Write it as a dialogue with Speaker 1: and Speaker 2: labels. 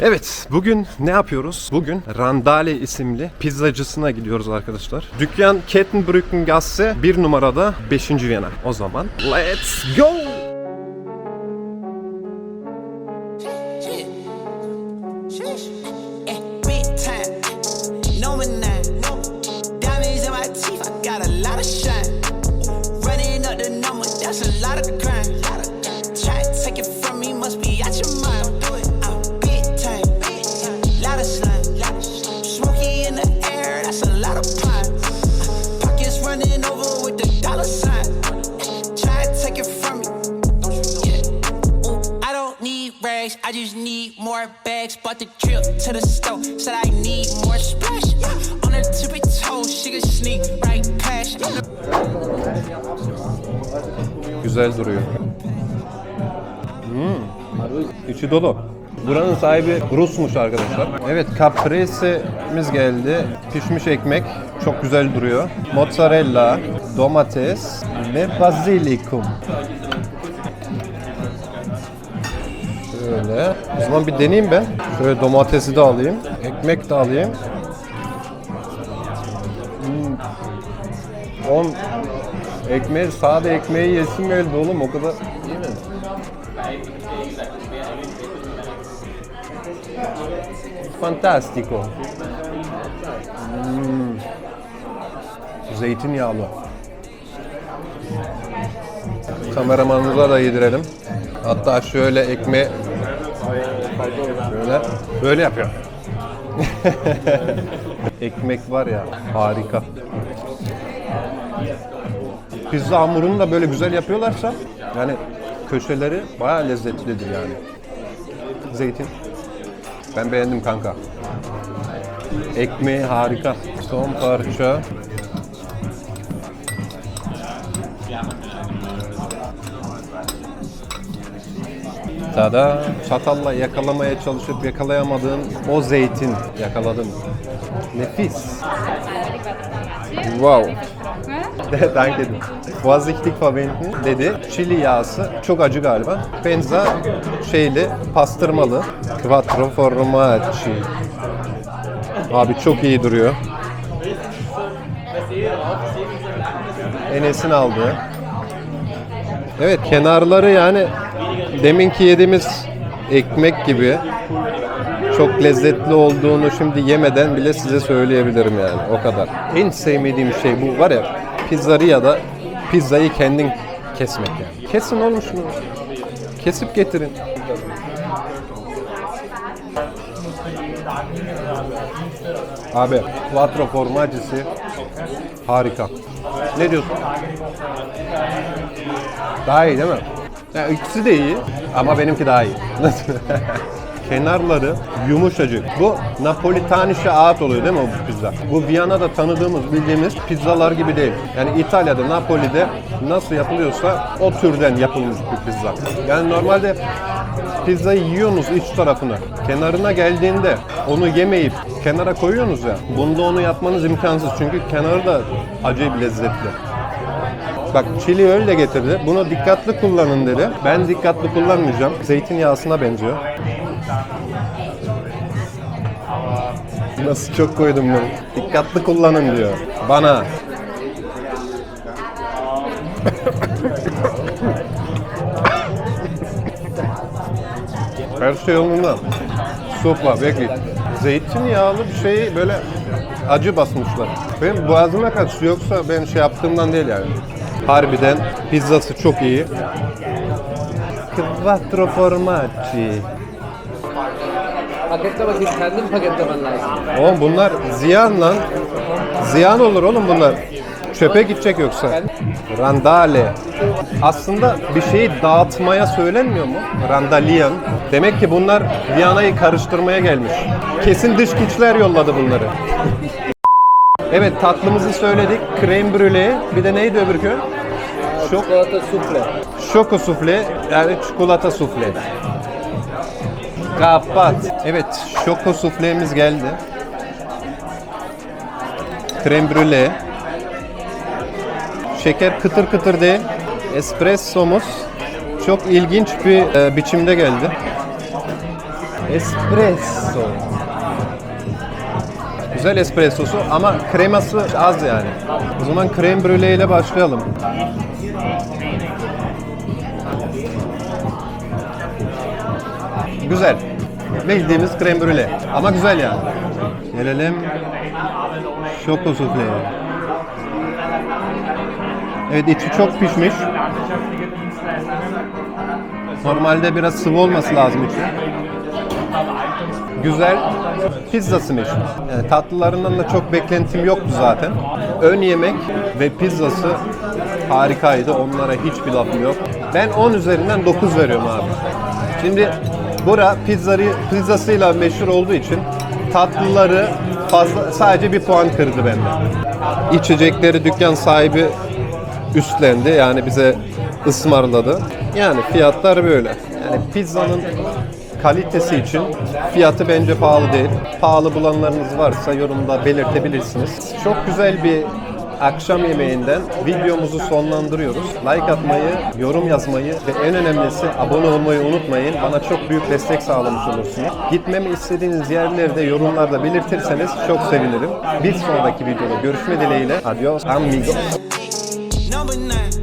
Speaker 1: Evet, bugün ne yapıyoruz? Bugün Randale isimli pizzacısına gidiyoruz arkadaşlar. Dükkan Kettenbrückengasse 1 numarada 5. Viyana. O zaman let's go!
Speaker 2: More bags. Bought the trip to the store, said I need more splash. Yeah. On her tippy toes, she could sneak right past.
Speaker 1: Güzel duruyor. Hmm. İçi dolu. Buranın sahibi Rusmuş arkadaşlar. Evet caprese''miz geldi. Pişmiş ekmek. Çok güzel duruyor. Mozzarella, domates ve basilikum. O zaman bir deneyeyim ben. Şöyle domatesi de alayım. Ekmek de alayım. Hmm. On ekmeği, sade ekmeği yesim geldi oğlum o kadar iyi mi? Fantastico. Hmm. Zeytinyağlı. Kameramanımıza da yedirelim. Hatta şöyle ekmeği şöyle böyle yapıyor. Ekmek var ya harika. Pizza hamurunu da böyle güzel yapıyorlarsa yani köşeleri bayağı lezzetlidir yani. Zeytin. Ben beğendim kanka. Ekmeği harika. Son parça. Tada. Çatalla yakalamaya çalışıp yakalayamadığım o zeytin yakaladım. Nefis. Wow. Danke. Vorsichtig verwenden dedi. Çili yağısı çok acı galiba. Benza şeyli, pastırmalı. Quattro formaggi. Abi çok iyi duruyor. Enes'in aldığı. Evet kenarları yani deminki yediğimiz ekmek gibi çok lezzetli olduğunu şimdi yemeden bile size söyleyebilirim yani o kadar. En sevmediğim şey bu var ya pizzeriyada pizzayı kendin kesmek yani. Kesin oğlum şunu. Kesip getirin. Abi quattro formaggisi harika. Ne diyorsun? Daha iyi değil mi? Ya ikisi de iyi ama benimki daha iyi. Kenarları yumuşacık. Bu Napolitanische ait oluyor değil mi bu pizza? Bu Viyana'da tanıdığımız, bildiğimiz pizzalar gibi değil. Yani İtalya'da, Napoli'de nasıl yapılıyorsa o türden yapılmış bir pizza. Yani normalde pizzayı yiyorsunuz iç tarafını. Kenarına geldiğinde onu yemeyip kenara koyuyorsunuz ya. Bunda onu yapmanız imkansız çünkü kenarı da acayip lezzetli. Bak çili öyle getirdi. Bunu dikkatli kullanın dedi. Ben dikkatli kullanmayacağım. Zeytinyağısına benziyor. Nasıl çok koydum bunu. Dikkatli kullanın diyor. Bana. Her şey yolunda. Sopa, bekle. Zeytinyağlı bir şeyi böyle acı basmışlar. Benim boğazıma kaçtı yoksa ben şey yaptığımdan değil yani. Harbiden pizzası çok iyi. Quattro formaggi.
Speaker 3: Paketle bakayım kendin paketlemen lazım.
Speaker 1: Oğlum bunlar ziyan lan. Ziyan olur oğlum bunlar. Çöpe gidecek yoksa. Randale. Aslında bir şeyi dağıtmaya söylenmiyor mu? Randalian. Demek ki bunlar Viyana'yı karıştırmaya gelmiş. Kesin dış güçler yolladı bunları. evet tatlımızı söyledik. Krem brûlée. Bir de neydi öbürkü? Şok,
Speaker 3: Çikolata sufle.
Speaker 1: şoko sufle yani çikolata sufle. Kapat. Evet, şoko suflemiz geldi. Krem brûlée. Şeker kıtır kıtır değil. Espressomuz çok ilginç bir e, biçimde geldi. Espresso. Güzel espressosu ama kreması az yani. O zaman krem brûlée ile başlayalım. Güzel. Bildiğimiz krem brûlée. Ama güzel yani. Gelelim şoko sufleye. Evet içi çok pişmiş. Normalde biraz sıvı olması lazım içi. Güzel pizza smash. Yani tatlılarından da çok beklentim yoktu zaten. Ön yemek ve pizzası harikaydı. Onlara hiçbir lafım yok. Ben 10 üzerinden 9 veriyorum abi. Şimdi bura pizzarı, pizzasıyla meşhur olduğu için tatlıları fazla sadece bir puan kırdı bende. İçecekleri dükkan sahibi üstlendi. Yani bize ısmarladı. Yani fiyatlar böyle. Yani pizzanın kalitesi için fiyatı bence pahalı değil. Pahalı bulanlarınız varsa yorumda belirtebilirsiniz. Çok güzel bir akşam yemeğinden videomuzu sonlandırıyoruz. Like atmayı, yorum yazmayı ve en önemlisi abone olmayı unutmayın. Bana çok büyük destek sağlamış olursunuz. Gitmemi istediğiniz yerleri de yorumlarda belirtirseniz çok sevinirim. Bir sonraki videoda görüşme dileğiyle. Adios amigos.
Speaker 2: Number nine.